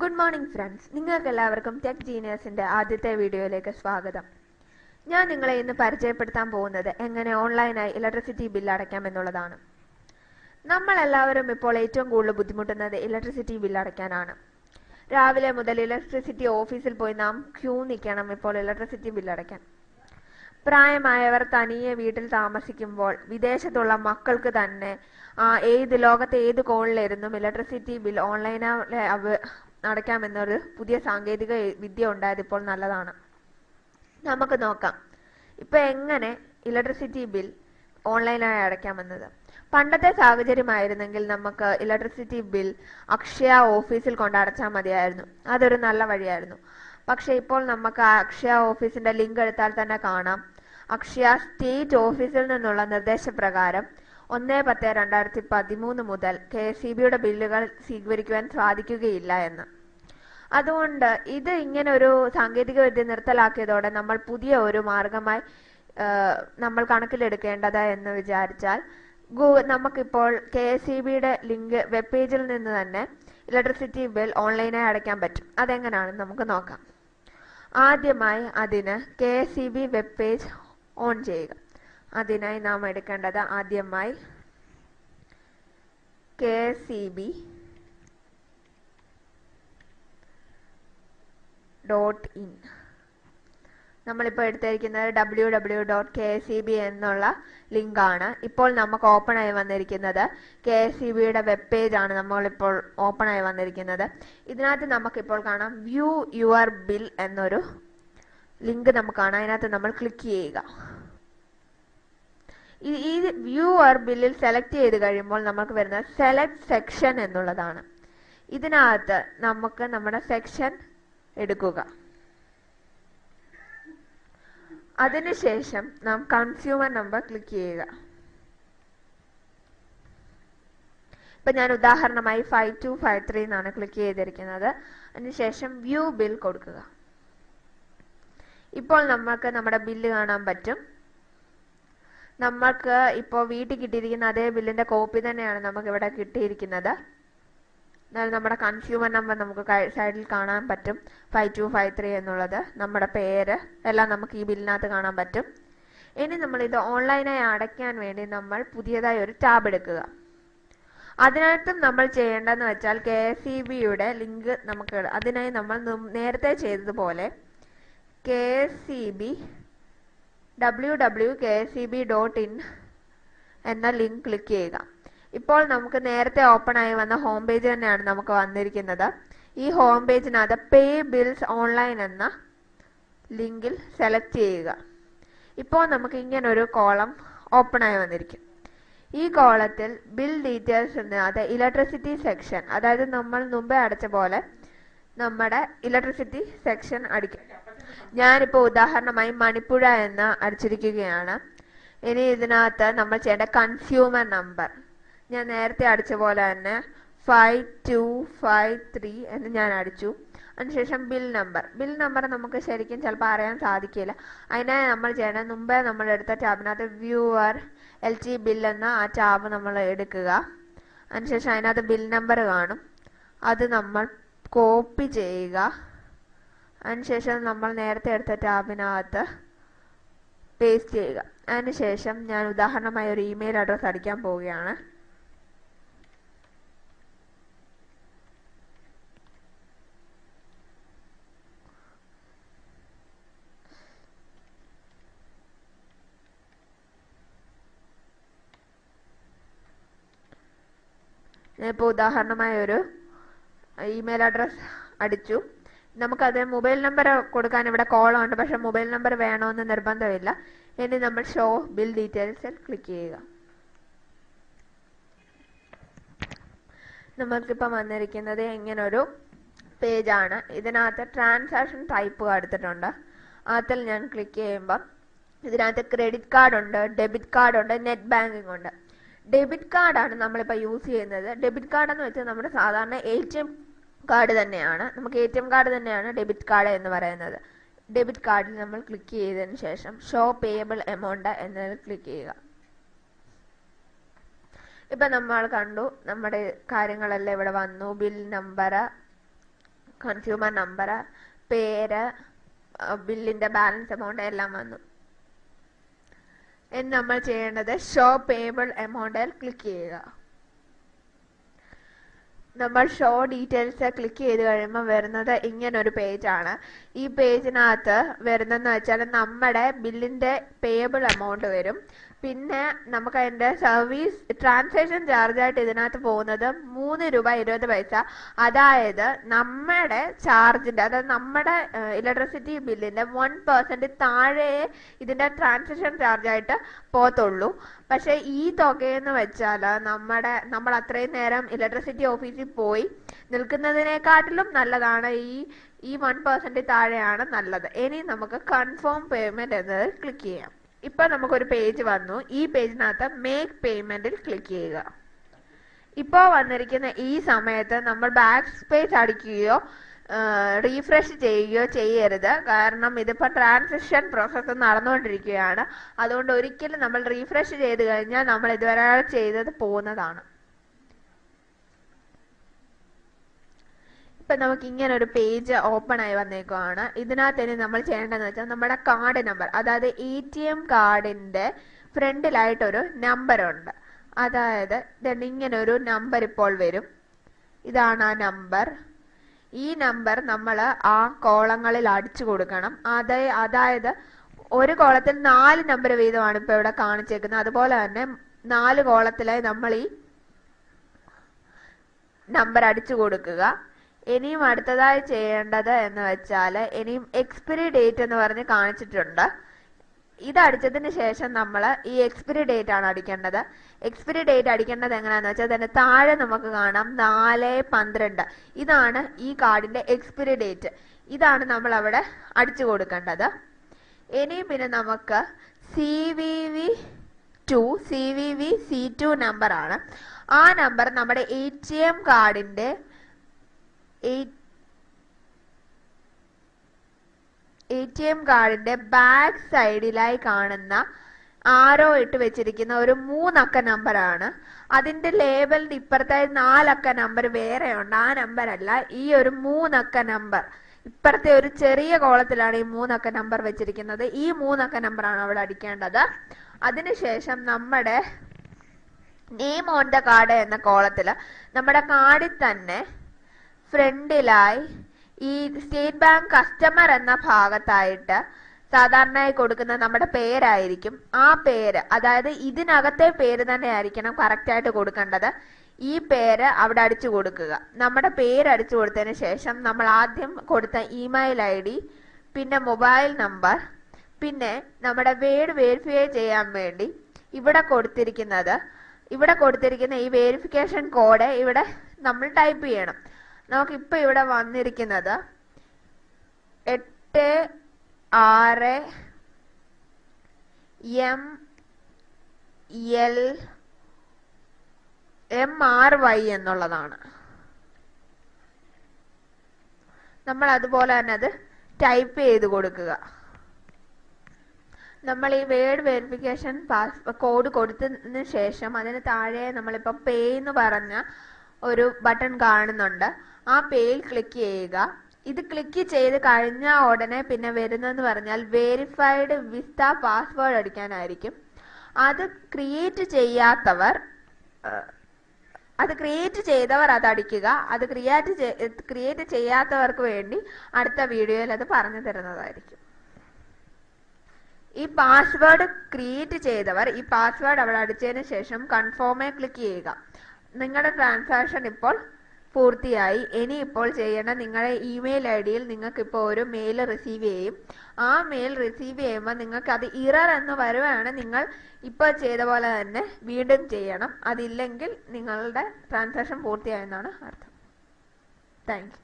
Good morning friends നിങ്ങൾക്ക് എല്ലാവർക്കും tech ജീനിയസിന്റെ ആദ്യത്തെ വീഡിയോയിലേക്ക് സ്വാഗതം. ഞാൻ നിങ്ങളെ ഇന്ന് പരിചയപ്പെടുത്താൻ പോകുന്നത് എങ്ങനെ ഓൺലൈനായി ഇലക്ട്രിസിറ്റി ബിൽ അടയ്ക്കാം എന്നുള്ളതാണ്. നമ്മൾ എല്ലാവരും ഇപ്പോൾ ഏറ്റവും കൂടുതൽ ബുദ്ധിമുട്ടുന്നത് ഇലക്ട്രിസിറ്റി ബിൽ അടയ്ക്കാനാണ്. രാവിലെ മുതൽ ഇലക്ട്രിസിറ്റി ഓഫീസിൽ പോയി നാം ക്യൂ നിൽക്കണം ഇപ്പോൾ ഇലക്ട്രിസിറ്റി ബിൽ അടയ്ക്കാൻ. പ്രായമായവർ തനിയെ വീട്ടിൽ താമസിക്കുമ്പോൾ വിദേശത്തുള്ള മക്കൾക്ക് തന്നെ ഏത് ലോകത്തെ ഏത് കോണിലിരുന്നും ഇലക്ട്രിസിറ്റി ബിൽ ഓൺലൈനായി അടയ്ക്കാമെന്നൊരു പുതിയ സാങ്കേതിക വിദ്യ ഉണ്ടായത് ഇപ്പോൾ നല്ലതാണ്. നമുക്ക് നോക്കാം. ഇപ്പൊ എങ്ങനെ ഇലക്ട്രിസിറ്റി ബിൽ ഓൺലൈനായി അടയ്ക്കാമെന്നത്? പണ്ടത്തെ സാഹചര്യമായിരുന്നെങ്കിൽ നമുക്ക് ഇലക്ട്രിസിറ്റി ബിൽ അക്ഷയ ഓഫീസിൽ കൊണ്ട് അടച്ചാൽ മതിയായിരുന്നു. അതൊരു നല്ല വഴിയായിരുന്നു. പക്ഷെ ഇപ്പോൾ നമുക്ക് അക്ഷയ ഓഫീസിന്റെ ലിങ്ക് എടുത്താൽ തന്നെ കാണാം. അക്ഷയ സ്റ്റേറ്റ് ഓഫീസിൽ നിന്നുള്ള നിർദ്ദേശപ്രകാരം ഒന്ന് പത്ത് രണ്ടായിരത്തി പതിമൂന്ന് മുതൽ കെ എസ് ബിയുടെ ബില്ലുകൾ സ്വീകരിക്കുവാൻ സാധിക്കുകയില്ല എന്ന്. അതുകൊണ്ട് ഇത് ഇങ്ങനെ ഒരു സാങ്കേതിക വിദ്യ നിർത്തലാക്കിയതോടെ നമ്മൾ പുതിയ ഒരു മാർഗമായി നമ്മൾ കണക്കിലെടുക്കേണ്ടത് എന്ന് വിചാരിച്ചാൽ ഗൂ നമുക്കിപ്പോൾ കെ എസ് ഇ ബിയുടെ ലിങ്ക് വെബ് പേജിൽ നിന്ന് തന്നെ ഇലക്ട്രിസിറ്റി ബിൽ ഓൺലൈനായി അടയ്ക്കാൻ പറ്റും. അതെങ്ങനെയാണെന്ന് നമുക്ക് നോക്കാം. ആദ്യമായി അതിന് K S E B web page on ചെയ്യുക. അതിനായി നാം എടുക്കേണ്ടത് ആദ്യമായി K S E B dot in നമ്മളിപ്പോൾ എടുത്തിരിക്കുന്നത് W W dot K E B എന്നുള്ള ലിങ്കാണ്. ഇപ്പോൾ നമുക്ക് ഓപ്പൺ ആയി വന്നിരിക്കുന്നത് കെ എസ് ഇ ബിയുടെ വെബ് പേജാണ് നമ്മളിപ്പോൾ ഓപ്പൺ ആയി വന്നിരിക്കുന്നത്. ഇതിനകത്ത് നമുക്കിപ്പോൾ കാണാം വ്യൂ യുവർ ബിൽ എന്നൊരു ലിങ്ക് നമുക്ക് കാണാം. അതിനകത്ത് നമ്മൾ ക്ലിക്ക് ചെയ്യുക. ഈ വ്യൂ ഓർ ബില്ലിൽ സെലക്ട് ചെയ്ത് കഴിയുമ്പോൾ നമുക്ക് വരുന്നത് സെലക്ട് സെക്ഷൻ എന്നുള്ളതാണ്. ഇതിനകത്ത് നമുക്ക് നമ്മുടെ സെക്ഷൻ എടുക്കുക. അതിനുശേഷം നാം കൺസ്യൂമർ നമ്പർ ക്ലിക്ക് ചെയ്യുക. ഇപ്പൊ ഞാൻ ഉദാഹരണമായി ഫൈവ് ടു ഫൈവ് ത്രീ എന്നാണ് ക്ലിക്ക് ചെയ്തിരിക്കുന്നത്. അതിനുശേഷം വ്യൂ ബിൽ കൊടുക്കുക. ഇപ്പോൾ നമുക്ക് നമ്മുടെ ബില്ല് കാണാൻ പറ്റും. നമ്മൾക്ക് ഇപ്പോൾ വീട്ടിൽ കിട്ടിയിരിക്കുന്ന അതേ ബില്ലിന്റെ കോപ്പി തന്നെയാണ് നമുക്ക് ഇവിടെ കിട്ടിയിരിക്കുന്നത്. എന്നാൽ നമ്മുടെ കൺസ്യൂമർ നമ്പർ നമുക്ക് സൈഡിൽ കാണാൻ പറ്റും. ഫൈവ് ടു ഫൈവ് ത്രീ എന്നുള്ളത്. നമ്മുടെ പേര്. എല്ലാം നമുക്ക് ഈ ബില്ലിനകത്ത് കാണാൻ പറ്റും. ഇനി നമ്മൾ ഇത് ഓൺലൈനായി അടയ്ക്കാൻ വേണ്ടി നമ്മൾ പുതിയതായി ഒരു ടാബ് എടുക്കുക. അതിനകത്തും നമ്മൾ ചെയ്യേണ്ടതെന്ന് വെച്ചാൽ കെ എസ് ഇ ബിയുടെ ലിങ്ക് നമുക്ക് അതിനായി നമ്മൾ നേരത്തെ ചെയ്തതുപോലെ K S E B W W K S E B dot in എന്ന ലിങ്ക് ക്ലിക്ക് ചെയ്യുക. ഇപ്പോൾ നമുക്ക് നേരത്തെ ഓപ്പൺ ആയി വന്ന ഹോം പേജ് തന്നെയാണ് നമുക്ക് വന്നിരിക്കുന്നത്. ഈ ഹോം പേജിനകത്ത് പേ ബിൽസ് ഓൺലൈൻ എന്ന ലിങ്കിൽ സെലക്ട് ചെയ്യുക. ഇപ്പോൾ നമുക്ക് ഇങ്ങനെ ഒരു കോളം ഓപ്പൺ ആയി വന്നിരിക്കും. ഈ കോളത്തിൽ ബിൽ ഡീറ്റെയിൽസ് എന്നതിനകത്ത് ഇലക്ട്രിസിറ്റി സെക്ഷൻ അതായത് നമ്മൾ മുമ്പേ അടച്ച പോലെ നമ്മുടെ ഇലക്ട്രിസിറ്റി സെക്ഷൻ അടിക്കും. ഞാനിപ്പോൾ ഉദാഹരണമായി മണിപ്പുഴ എന്ന് അടിച്ചിരിക്കുകയാണ്. ഇനി ഇതിനകത്ത് നമ്മൾ ചെയ്യേണ്ട കൺസ്യൂമർ നമ്പർ ഞാൻ നേരത്തെ അടിച്ച പോലെ തന്നെ ഫൈവ് ടു ഫൈവ് ത്രീ എന്ന് ഞാൻ അടിച്ചു. അതിനുശേഷം ബിൽ നമ്പർ ബിൽ നമ്പർ നമുക്ക് ശരിക്കും ചിലപ്പോൾ അറിയാൻ സാധിക്കില്ല. അതിനായി നമ്മൾ ചെയ്യണം മുമ്പേ നമ്മൾ എടുത്ത ടാബിനകത്ത് view your L T bill എന്ന ആ ടാബ് നമ്മൾ എടുക്കുക. അതിനുശേഷം അതിനകത്ത് ബിൽ നമ്പർ കാണും. അത് നമ്മൾ കോപ്പി ചെയ്യുക. അതിനുശേഷം നമ്മൾ നേരത്തെ എടുത്ത ടാബിനകത്ത് പേസ്റ്റ് ചെയ്യുക. അതിനുശേഷം ഞാൻ ഉദാഹരണമായി ഒരു ഇമെയിൽ അഡ്രസ്സ് അടിക്കാൻ പോവുകയാണ്. ഞാനിപ്പോൾ ഉദാഹരണമായ ഒരു ഇമെയിൽ അഡ്രസ് അടിച്ചു. നമുക്കത് മൊബൈൽ നമ്പർ കൊടുക്കാൻ ഇവിടെ കോളം ഉണ്ട്. പക്ഷെ മൊബൈൽ നമ്പർ വേണമെന്ന് നിർബന്ധമില്ല. ഇനി നമ്മൾ ഷോ ബിൽ ഡീറ്റെയിൽസിൽ ക്ലിക്ക് ചെയ്യുക. നമ്മൾക്കിപ്പം വന്നിരിക്കുന്നത് ഇങ്ങനൊരു പേജാണ് ഇതിനകത്ത് ട്രാൻസാക്ഷൻ ടൈപ്പ് എടുത്തിട്ടുണ്ട്. അതിൽ ഞാൻ ക്ലിക്ക് ചെയ്യുമ്പം ഇതിനകത്ത് ക്രെഡിറ്റ് കാർഡ് ഉണ്ട് ഡെബിറ്റ് കാർഡ് ഉണ്ട് നെറ്റ് ബാങ്കിങ് ഉണ്ട്. ഡെബിറ്റ് കാർഡാണ് നമ്മളിപ്പോൾ യൂസ് ചെയ്യുന്നത്. ഡെബിറ്റ് കാർഡ് എന്ന് വെച്ചാൽ നമ്മുടെ സാധാരണ എ ടി എം കാർഡ് തന്നെയാണ്. നമുക്ക് എ ടി എം കാർഡ് തന്നെയാണ് ഡെബിറ്റ് കാർഡ് എന്ന് പറയുന്നത്. ഡെബിറ്റ് കാർഡിൽ നമ്മൾ ക്ലിക്ക് ചെയ്തതിന് ശേഷം ഷോ പേയബിൾ എമൗണ്ട് എന്നതിൽ ക്ലിക്ക് ചെയ്യുക. ഇപ്പം നമ്മൾ കണ്ടു നമ്മുടെ കാര്യങ്ങളെല്ലാം ഇവിടെ വന്നു. ബിൽ നമ്പർ കൺസ്യൂമർ നമ്പർ പേര് ബില്ലിന്റെ ബാലൻസ് എമൗണ്ട് എല്ലാം വന്നു. ഇനി നമ്മൾ ചെയ്യേണ്ടത് ഷോ പേബിൾ എമൗണ്ടിൽ ക്ലിക്ക് ചെയ്യുക. നമ്മൾ ഷോ ഡീറ്റെയിൽസ് ക്ലിക്ക് ചെയ്ത് കഴിയുമ്പോൾ വരുന്നത് ഇങ്ങനൊരു പേജാണ് ഈ പേജിനകത്ത് വരുന്നതെന്ന് വെച്ചാൽ നമ്മുടെ ബില്ലിന്റെ പേയബിൾ എമൗണ്ട് വരും. പിന്നെ നമുക്ക് അതിന്റെ സർവീസ് ട്രാൻസാക്ഷൻ ചാർജായിട്ട് ഇതിനകത്ത് പോകുന്നത് മൂന്ന് രൂപ ഇരുപത് പൈസ. അതായത് നമ്മുടെ ചാർജിന്റെ അതായത് നമ്മുടെ ഇലക്ട്രിസിറ്റി ബില്ലിന്റെ വൺ പെർസെന്റ് താഴെ ഇതിന്റെ ട്രാൻസാക്ഷൻ ചാർജായിട്ട് പോകത്തുള്ളൂ. പക്ഷെ ഈ തുകയെന്ന് വെച്ചാൽ നമ്മുടെ നമ്മൾ അത്രയും നേരം ഇലക്ട്രിസിറ്റി ഓഫീസിൽ പോയി നിൽക്കുന്നതിനെക്കാട്ടിലും നല്ലതാണ് ഈ ഈ വൺ പെർസെന്റ് താഴെയാണ് നല്ലത്. ഇനി നമുക്ക് കൺഫേം പേയ്മെന്റ് എന്നത് ക്ലിക്ക് ചെയ്യാം. ഇപ്പൊ നമുക്കൊരു പേജ് വന്നു. ഈ പേജിനകത്ത് മേക്ക് പേയ്മെന്റിൽ ക്ലിക്ക് ചെയ്യുക. ഇപ്പോൾ വന്നിരിക്കുന്ന ഈ സമയത്ത് നമ്മൾ ബാക്ക് സ്പേസ് അടിക്കുകയോ റീഫ്രഷ് ചെയ്യുകയോ ചെയ്യരുത്. കാരണം ഇതിപ്പോൾ ട്രാൻസാക്ഷൻ പ്രോസസ്സ് നടന്നുകൊണ്ടിരിക്കുകയാണ്. അതുകൊണ്ട് ഒരിക്കലും നമ്മൾ റീഫ്രഷ് ചെയ്ത് കഴിഞ്ഞാൽ നമ്മൾ ഇതുവരെ ചെയ്തത് പോകുന്നതാണ്. ഇപ്പൊ നമുക്ക് ഇങ്ങനെ ഒരു പേജ് ഓപ്പൺ ആയി വന്നേക്കുവാണ്. ഇതിനകത്ത് ഇനി നമ്മൾ ചെയ്യേണ്ടതെന്ന് വെച്ചാൽ നമ്മുടെ കാർഡ് നമ്പർ അതായത് എ ടി എം കാർഡിന്റെ ഫ്രണ്ടിലായിട്ടൊരു നമ്പർ ഉണ്ട്. അതായത് ഇങ്ങനെ ഒരു നമ്പർ ഇപ്പോൾ വരും. ഇതാണ് ആ നമ്പർ ഈ നമ്പർ നമ്മൾ ആ കോളങ്ങളിൽ അടിച്ചു കൊടുക്കണം. അതേ അതായത് ഒരു കോളത്തിൽ നാല് നമ്പർ വീതമാണ് ഇപ്പൊ ഇവിടെ കാണിച്ചേക്കുന്നത്. അതുപോലെ തന്നെ നാല് കോളത്തിലായി നമ്മൾ ഈ നമ്പർ അടിച്ചു കൊടുക്കുക. ഇനിയും അടുത്തതായി ചെയ്യേണ്ടത് എന്ന് വെച്ചാൽ ഇനിയും എക്സ്പിരി ഡേറ്റ് എന്ന് പറഞ്ഞ് കാണിച്ചിട്ടുണ്ട്. ഇത് അടിച്ചതിന് ശേഷം നമ്മൾ ഈ എക്സ്പിരി ഡേറ്റ് ആണ് അടിക്കേണ്ടത്. എക്സ്പിരി ഡേറ്റ് അടിക്കേണ്ടത് എങ്ങനെയാന്ന് വെച്ചാൽ തന്നെ താഴെ നമുക്ക് കാണാം നാല് പന്ത്രണ്ട്. ഇതാണ് ഈ കാർഡിന്റെ എക്സ്പിരി ഡേറ്റ് ഇതാണ് നമ്മൾ അവിടെ അടിച്ചു കൊടുക്കേണ്ടത്. ഇനി പിന്നെ നമുക്ക് C V V two C V V C two number ആണ്. ആ നമ്പർ നമ്മുടെ എ ടി എം കാർഡിന്റെ എ ടി എം കാർഡിന്റെ ബാക്ക് സൈഡിലായി കാണുന്ന ആരോ ഇട്ട് വെച്ചിരിക്കുന്ന ഒരു മൂന്നക്ക നമ്പറാണ് അതിന്റെ ലേബലിന്റെ ഇപ്പുറത്തായി നാലക്ക നമ്പർ വേറെ ഉണ്ട് ആ നമ്പർ അല്ല ഈ ഒരു മൂന്നക്ക നമ്പർ ഇപ്പുറത്തെ ഒരു ചെറിയ കോളത്തിലാണ് ഈ മൂന്നക്ക നമ്പർ വെച്ചിരിക്കുന്നത്. ഈ മൂന്നക്ക നമ്പറാണ് അവിടെ അടിക്കേണ്ടത്. അതിനുശേഷം നമ്മുടെ നെയിം ഓൺ ദ കാർഡ് എന്ന കോളത്തിൽ നമ്മുടെ കാർഡിൽ തന്നെ ഫ്രണ്ടിലായി ഈ സ്റ്റേറ്റ് ബാങ്ക് കസ്റ്റമർ എന്ന ഭാഗത്തായിട്ട് സാധാരണയായി കൊടുക്കുന്ന നമ്മുടെ പേരായിരിക്കും. ആ പേര് അതായത് ഇതിനകത്തെ പേര് തന്നെ ആയിരിക്കണം കറക്റ്റ് ആയിട്ട് കൊടുക്കേണ്ടത്. ഈ പേര് അവിടെ അടിച്ചു കൊടുക്കുക. നമ്മുടെ പേര് അടിച്ചു കൊടുത്തതിന് ശേഷം നമ്മൾ ആദ്യം കൊടുത്ത ഇമെയിൽ ഐ ഡി പിന്നെ മൊബൈൽ നമ്പർ പിന്നെ നമ്മുടെ വേഡ് വെരിഫൈ ചെയ്യാൻ വേണ്ടി ഇവിടെ കൊടുത്തിരിക്കുന്നത്. ഇവിടെ കൊടുത്തിരിക്കുന്ന ഈ വെരിഫിക്കേഷൻ കോഡ് ഇവിടെ നമ്മൾ ടൈപ്പ് ചെയ്യണം. നമുക്കിപ്പോൾ ഇവിടെ വന്നിരിക്കുന്നത് എട്ട് ആറ് M L M R Y എന്നുള്ളതാണ്. നമ്മൾ അതുപോലെ തന്നെ അത് ടൈപ്പ് ചെയ്ത് കൊടുക്കുക. നമ്മൾ ഈ വേർഡ് വെരിഫിക്കേഷൻ പാസ് കോഡ് കൊടുത്തതിന് ശേഷം അതിന് താഴെ നമ്മളിപ്പോൾ പേ എന്ന് പറഞ്ഞ ഒരു ബട്ടൺ കാണുന്നുണ്ട്. ആ പേയിൽ ക്ലിക്ക് ചെയ്യുക. ഇത് ക്ലിക്ക് ചെയ്ത് കഴിഞ്ഞ ഉടനെ പിന്നെ വരുന്നതെന്ന് പറഞ്ഞാൽ വെരിഫൈഡ് വിസ്ത പാസ്വേഡ് അടിക്കാനായിരിക്കും. അത് ക്രിയേറ്റ് ചെയ്യാത്തവർ അത് ക്രിയേറ്റ് ചെയ്തവർ അത് അടിക്കുക. അത് ക്രിയേറ്റ് ക്രിയേറ്റ് ചെയ്യാത്തവർക്ക് വേണ്ടി അടുത്ത വീഡിയോയിൽ അത് പറഞ്ഞു തരുന്നതായിരിക്കും. ഈ പാസ്വേഡ് ക്രിയേറ്റ് ചെയ്തവർ ഈ പാസ്വേഡ് അവിടെ അടിച്ചതിന് ശേഷം കൺഫേമേ ക്ലിക്ക് ചെയ്യുക. നിങ്ങളുടെ ട്രാൻസാക്ഷൻ ഇപ്പോൾ പൂർത്തിയായി. ഇനി ഇപ്പോൾ ചെയ്യേണ്ട നിങ്ങളുടെ ഇമെയിൽ ഐ ഡിയിൽ നിങ്ങൾക്ക് ഇപ്പോൾ ഒരു മെയിൽ റിസീവ് ചെയ്യും. ആ മെയിൽ റിസീവ് ചെയ്യുമ്പോൾ നിങ്ങൾക്ക് അത് ഇറർ എന്ന് വരുവാണ് നിങ്ങൾ ഇപ്പോൾ ചെയ്ത പോലെ തന്നെ വീണ്ടും ചെയ്യണം. അതില്ലെങ്കിൽ നിങ്ങളുടെ ട്രാൻസാക്ഷൻ പൂർത്തിയായെന്നാണ് അർത്ഥം. താങ്ക്